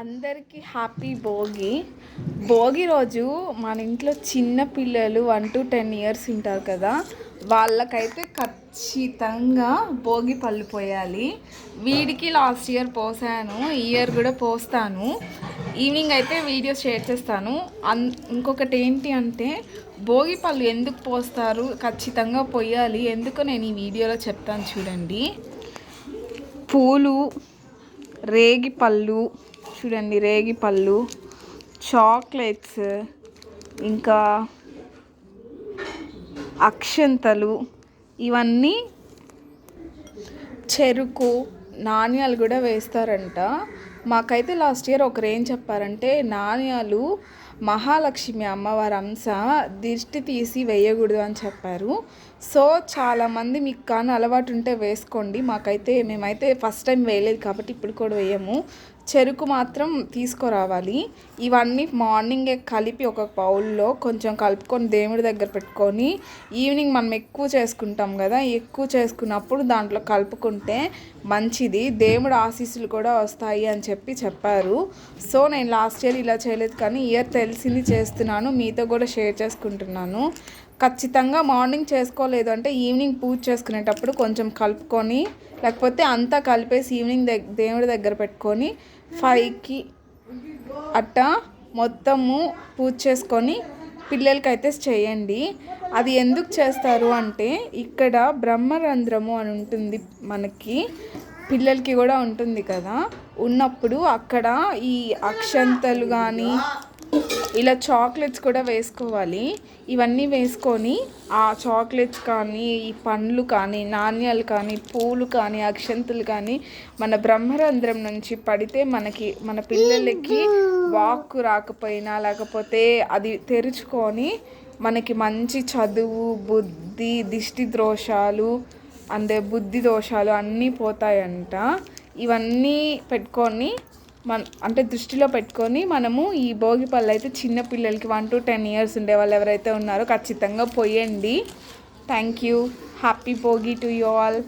అందరికీ హ్యాపీ భోగి. భోగి రోజు మన ఇంట్లో చిన్న పిల్లలు వన్ టు టెన్ ఇయర్స్ ఉంటారు కదా వాళ్ళకైతే ఖచ్చితంగా భోగి పళ్ళు పోయాలి. వీడికి లాస్ట్ ఇయర్ పోసాను ఈ ఇయర్ కూడా పోస్తాను. ఈవినింగ్ అయితే వీడియో షేర్ చేస్తాను. అన్ ఇంకొకటి ఏంటి అంటే భోగి పళ్ళు ఎందుకు పోస్తారు ఖచ్చితంగా పోయాలి. ఎందుకో నేను ఈ వీడియోలో చెప్తాను చూడండి. పూలు రేగి పళ్ళు చూడండి రేగి పళ్ళు చాక్లెట్స్ ఇంకా అక్షంతలు ఇవన్నీ చెరుకు నాణ్యాలు కూడా వేస్తారంట. మాకైతే లాస్ట్ ఇయర్ ఒకరు ఏం చెప్పారంటే నాణ్యాలు మహాలక్ష్మి అమ్మవారి అంశ దిష్టి తీసి వేయకూడదు అని చెప్పారు. సో చాలామంది మీకు కానీ అలవాటు ఉంటే వేసుకోండి. మాకైతే మేమైతే ఫస్ట్ టైం వేయలేదు కాబట్టి ఇప్పుడు కూడా వేయము. చెరుకు మాత్రం తీసుకురావాలి. ఇవన్నీ మార్నింగే కలిపి ఒక బౌల్లో కొంచెం కలుపుకొని దేవుడి దగ్గర పెట్టుకొని ఈవినింగ్ మనం ఎక్కువ చేసుకుంటాం కదా ఎక్కువ చేసుకున్నప్పుడు దాంట్లో కలుపుకుంటే మంచిది. దేవుడు ఆశీస్సులు కూడా వస్తాయి అని చెప్పి చెప్పారు. సో నేను లాస్ట్ ఇయర్ ఇలా చేయలేదు కానీ ఇయర్ తెలిసింది చేస్తున్నాను. మీతో కూడా షేర్ చేసుకుంటున్నాను. ఖచ్చితంగా మార్నింగ్ చేసుకోలేదు అంటే ఈవినింగ్ పూజ చేసుకునేటప్పుడు కొంచెం కలుపుకొని లేకపోతే అంతా కలిపేసి ఈవినింగ్ దేవుడి దగ్గర పెట్టుకొని ఫైవ్కి అట్టా మొత్తము పూజ చేసుకొని పిల్లలకైతే చేయండి. అది ఎందుకు చేస్తారు అంటే ఇక్కడ బ్రహ్మరంధ్రము అని ఉంటుంది మనకి పిల్లలకి కూడా ఉంటుంది కదా. ఉన్నప్పుడు అక్కడ ఈ అక్షంతలు కానీ ఇలా చాక్లెట్స్ కూడా వేసుకోవాలి. ఇవన్నీ వేసుకొని ఆ చాక్లెట్స్ కానీ ఈ పండ్లు కానీ నాణ్యాలు కానీ పూలు కానీ అక్షంతులు కానీ మన బ్రహ్మరంధ్రం నుంచి పడితే మనకి మన పిల్లలకి వాక్ రాకపోయినా లేకపోతే అది తెరుచుకొని మనకి మంచి చదువు బుద్ధి దిష్టి దోషాలు అందే బుద్ధి దోషాలు అన్నీ పోతాయంట. ఇవన్నీ పెట్టుకొని మన అంటే దృష్టిలో పెట్టుకొని మనము ఈ భోగి పళ్ళు అయితే చిన్న పిల్లలకి వన్ టు టెన్ ఇయర్స్ ఉండే వాళ్ళు ఎవరైతే ఉన్నారో ఖచ్చితంగా పోయండి. Thank you happy Bhogi to you all